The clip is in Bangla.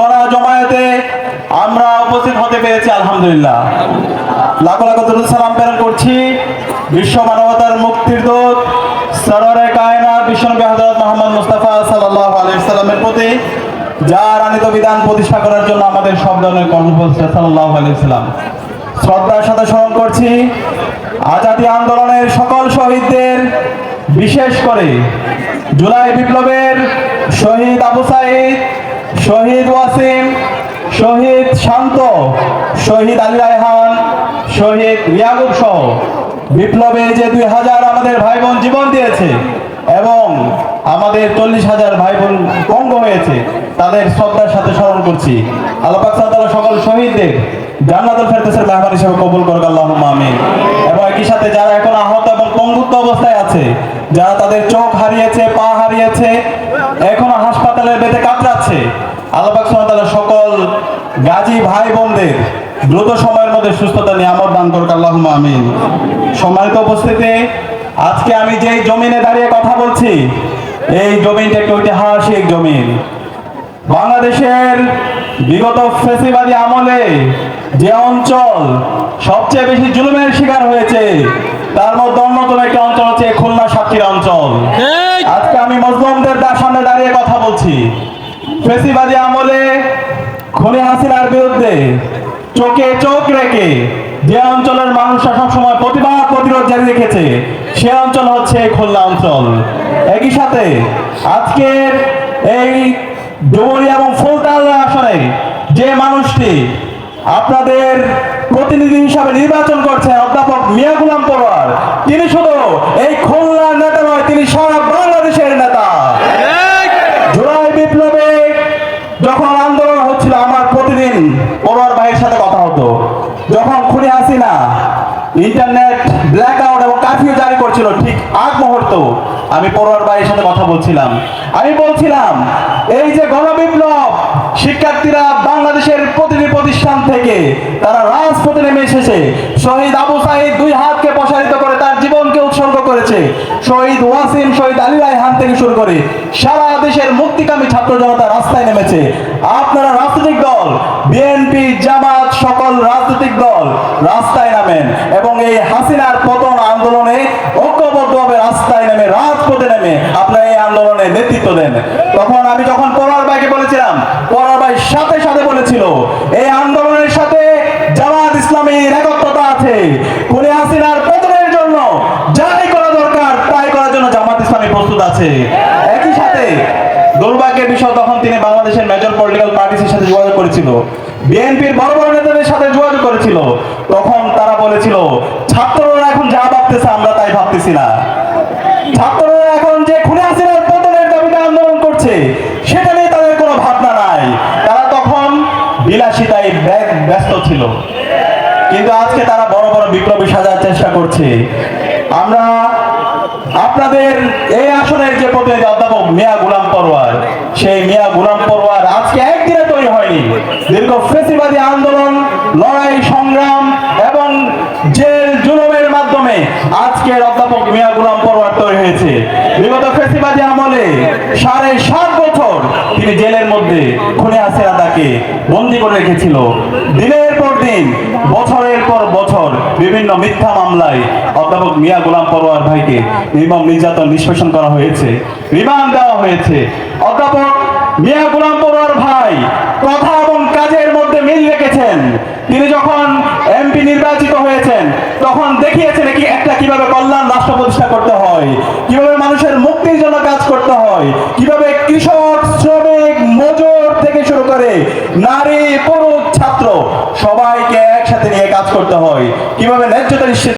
করা জমায়েতে আমরা উপস্থিত হতে পেরেছি, আলহামদুলিল্লাহ। লাখো লাখো দরুদ সালাম প্রেরণ করছি। বিশ্ব মানবতার মুক্তির দূত সররে কায়না বিশ্বনবী হযরত মোহাম্মদ মুস্তাফা সাল্লাল্লাহু আলাইহি সাল্লামের প্রতি যার আনিত বিধান প্রতিষ্ঠা করার জন্য আমাদের সব ধরনের কর্মপরিচয় সাল্লাল্লাহু আলাইহি সাল্লাম শ্রদ্ধার সাথে স্মরণ করছি, আজাদী আন্দোলনের সকল শহীদদের, বিশেষ করে জুলাই বিপ্লবের শহীদ আবু সাইদ শহীদ ওয়াসিম, শহীদ শান্ত, শহীদ আলী রায়হান, শহীদ রিয়াগুব সহ বিপ্লবে যে দুই হাজার আমাদের ভাই বোন জীবন দিয়েছে এবং আমাদের চল্লিশ হাজার ভাই বোন পঙ্গ হয়েছে, তাদের শ্রদ্ধার সাথে স্মরণ করছি। আল্লাহ সকল শহীদদের জান্নাতুল ফেরদৌসের মেহমান হিসেবে কবুল করুক, আল্লাহুম্মা আমিন। এবং একই সাথে যারা এখন আহত এবং পঙ্গুত্ব অবস্থায় আছে, যারা তাদের চোখ হারিয়েছে, পা হারিয়েছে, এখনও হাসপাতালের বেঁধে কাতরাচ্ছে আল্লাহ সুবহানাহু সকল গাজী ভাই বোনদের দ্রুত সময়ের মধ্যে সুস্থতা নিয়ামত দান করুক আল্লাহুম্মা আমিন। সম্মানিত উপস্থিতি আজকে আমি যেই জমিনে দাঁড়িয়ে কথা বলছি এই জমিনটা একটি ঐতিহাসিক জমিন। বাংলাদেশের বিগত ফেসিবাদী আমলে যে অঞ্চল সবচেয়ে বেশি জুলুমের শিকার হয়েছে তার মধ্যে অন্যতম একটি অঞ্চল হচ্ছে খুলনা সাতক্ষীরা অঞ্চল। আজকে আমি মজলুমদের সামনে দাঁড়িয়ে কথা বলছি। ফেসিবাদী খনি হাসিনার বিরুদ্ধে, চোখে চোখ রেখে, যে অঞ্চলের মানুষরা সবসময় প্রতিবাদ প্রতিরোধ জারি রেখেছে, সে অঞ্চল হচ্ছে খুলনা অঞ্চল। একই সাথে আজকের এই ডুমুরি এবং ফুলতালা আসনে যে মানুষটি আপনাদের প্রতিনিধি হিসাবে নির্বাচন করছেন অধ্যাপক মিয়া গুলাম পরোয়ার তিনি শুধু এই খুলনার নেতা নয় তিনি সারা বাংলাদেশের নেতা জুলাই বিপ্লবে যখন আন্দোলন হচ্ছিল আমার প্রতিদিন পরোয়ার ভাইয়ের সাথে কথা হতো। যখন খুনি হাসিনা ইন্টারনেট ব্ল্যাক আউট এবং কারফিউ জারি করছিল ঠিক আগ মুহূর্ত, আমি পড়ার ভাইয়ের সাথে কথা বলছিলাম। আমি বলছিলাম, এই যে গণবিপ্লব, শিক্ষার্থীরা বাংলাদেশের প্রতিটি প্রতিষ্ঠান থেকে, তারা রাজপথে নেমে এসেছে। শহীদ আবু সাহিদ দুই হাতকে প্রসারিত করে তার জীবনকে উৎসর্গ করেছে শহীদ ওয়াসিম, শহীদ আলী রায়হান থেকে শুরু করে সারা দেশের মুক্তিকামী ছাত্র জনতা রাস্তায় নেমেছে। আপনারা রাজনৈতিক দল, বিএনপি, জামাত, সকল রাজনৈতিক দল রাস্তায় নামেন এবং এই হাসিনার পতন আন্দোলনে ঐক্যবদ্ধভাবে রাস্তায় নেমে, রাজপথে নেমে আপনারা এই আন্দোলনে নেতৃত্ব দেন। তখন আমি যখন পরার ভাইকে বলেছিলাম, পরার ভাই সাথে সাথে বলেছিল, এই আন্দোলনের সাথে জামাত ইসলামীর একত্রতা আছে কোনে হাসিনার পতনের জন্য যাই করা দরকার তাই করার জন্য জামাত ইসলামী প্রস্তুত আছে। একই সাথে দুর্ভাগ্যের বিষয় তখন তিনি বাংলাদেশের মেজর পলিটিক্যাল পার্টিসের সাথে যোগাযোগ করেছিল। বিএনপির বড় বড় নেতাদের সাথে যোগাযোগ করেছিল। তখন তারা বলেছিল, ছাত্ররা এখন যা ভাবতেছে আমরা তাই ভাবতেছি না। ছাত্ররা এখন যে খুনে পতনের দাবিতে আন্দোলন করছে, সেটা নিয়ে তাদের কোনো ভাবনা নাই। তারা তখন বিলাসিতায় ব্যস্ত ছিল। কিন্তু আজকে তারা বড় বড় বিপ্লবী সাজার চেষ্টা করছে। আমরা আপনাদের এই আসনের যে প্রতিনিধি অধ্যাপক মিয়া গুলাম পরোয়ার সেই মিয়া গুলাম পরোয়ার আজকে একদিনে তৈরি হয়নি। দীর্ঘ ফেসিবাদী আন্দোলন, লড়াই, সংগ্রাম এবং জেল জুলুমের মাধ্যমে আজকের অধ্যাপক মিয়া গুলাম পরোয়ার তৈরি হয়েছে। বিগত ফেসিবাদী আমলে সাড়ে সাত বছর তিনি জেলের মধ্যে খুনে হাসিনা তাকে বন্দি করে রেখেছিল। দিনের পর দিন বছর বিভিন্ন মিথ্যা মামলায় অধ্যাপক মিয়া গোলাম পরোয়ার ভাইকে নির্মম নির্যাতন নিষ্পেষণ করা হয়েছে, রিমান্ড দেওয়া হয়েছে। অধ্যাপক মিয়া গোলাম পরোয়ার ভাই কথা এবং কাজের মধ্যে মিল রেখেছেন। তিনি যখন এমপি নির্বাচিত হয়েছেন, তখন দেখিয়েছেন কি একটা কীভাবে কল্যাণ রাষ্ট্র প্রতিষ্ঠা করতে হয়, কীভাবে মানুষের মুক্তির জন্য কাজ করতে হয়, কীভাবে কৃষক, শ্রমিক, মজুর থেকে শুরু করে নারী, পুরুষ, ছাত্র সবাইকে একসাথে নিয়ে কাজ করতে হয়। কিভাবে ন্যায্যতা নিশ্চিত